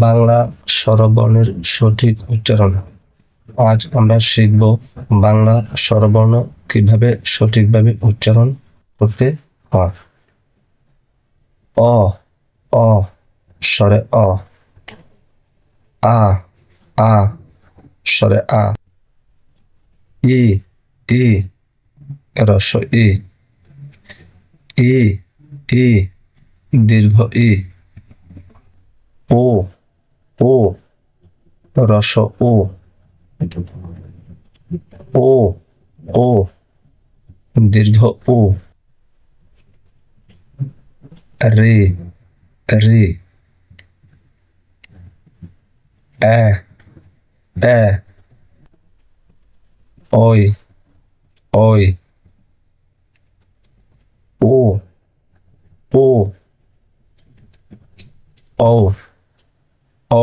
বাংলা স্বরবর্ণের সঠিক উচ্চারণ। আজ আমরা শিখব বাংলা স্বরবর্ণ কীভাবে সঠিকভাবে উচ্চারণ করতে হয়। অ অ, স্বরে অ। আ আ, স্বরে আ। ই ই, রস ই। ই ই, দীর্ঘ ই। ও ও, রস, ও ও ও, দীর্ঘ, ও, রে রে, এ এ, ওই ওই, ও ও ও ও